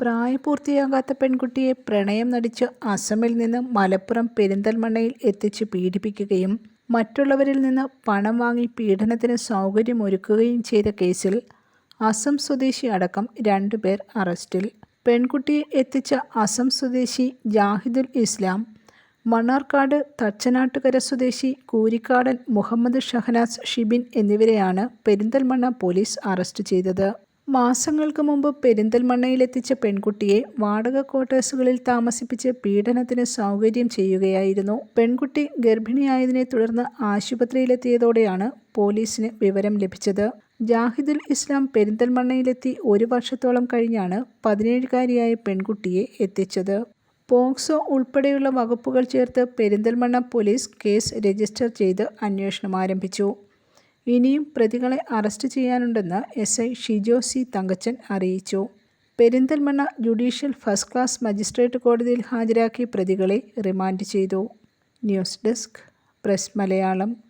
പ്രായപൂർത്തിയാകാത്ത പെൺകുട്ടിയെ പ്രണയം നടിച്ച് അസമിൽ നിന്ന് മലപ്പുറം പെരിന്തൽമണ്ണയിൽ എത്തിച്ച് പീഡിപ്പിക്കുകയും മറ്റുള്ളവരിൽ നിന്ന് പണം വാങ്ങി പീഡനത്തിന് സൗകര്യമൊരുക്കുകയും ചെയ്ത കേസിൽ അസം സ്വദേശി അടക്കം രണ്ടുപേർ അറസ്റ്റിൽ. പെൺകുട്ടിയെ എത്തിച്ച അസം സ്വദേശി ജാഹിദുൽ ഇസ്ലാം മണ്ണാർക്കാട് തച്ചനാട്ടുകര സ്വദേശി കൂരിക്കാടൻ മുഹമ്മദ് ഷഹനാസ് ഷിബിൻ എന്നിവരെയാണ് പെരിന്തൽമണ്ണ പോലീസ് അറസ്റ്റ് ചെയ്തത്. മാസങ്ങൾക്ക് മുമ്പ് പെരിന്തൽമണ്ണയിലെത്തിച്ച പെൺകുട്ടിയെ വാടക ക്വാർട്ടേഴ്സുകളിൽ താമസിപ്പിച്ച് പീഡനത്തിന് സൗകര്യം ചെയ്യുകയായിരുന്നു. പെൺകുട്ടി ഗർഭിണിയായതിനെ തുടർന്ന് ആശുപത്രിയിലെത്തിയതോടെയാണ് പോലീസിന് വിവരം ലഭിച്ചത്. ജാഹിദുൽ ഇസ്ലാം പെരിന്തൽമണ്ണയിലെത്തി ഒരു വർഷത്തോളം കഴിഞ്ഞാണ് പതിനേഴുകാരിയായ പെൺകുട്ടിയെ എത്തിച്ചത്. പോക്സോ ഉൾപ്പെടെയുള്ള വകുപ്പുകൾ ചേർത്ത് പെരിന്തൽമണ്ണ പോലീസ് കേസ് രജിസ്റ്റർ ചെയ്ത് അന്വേഷണം ആരംഭിച്ചു. ഇനിയും പ്രതികളെ arrest ചെയ്യാനുണ്ടെന്ന് S I Shijo C Thankachan അറിയിച്ചു. Perinthalmanna judicial first class magistrate കോടതിയിൽ ഹാജരാക്കി പ്രതികളെ റിമാൻഡ് ചെയ്തു. News desk press Malayalam.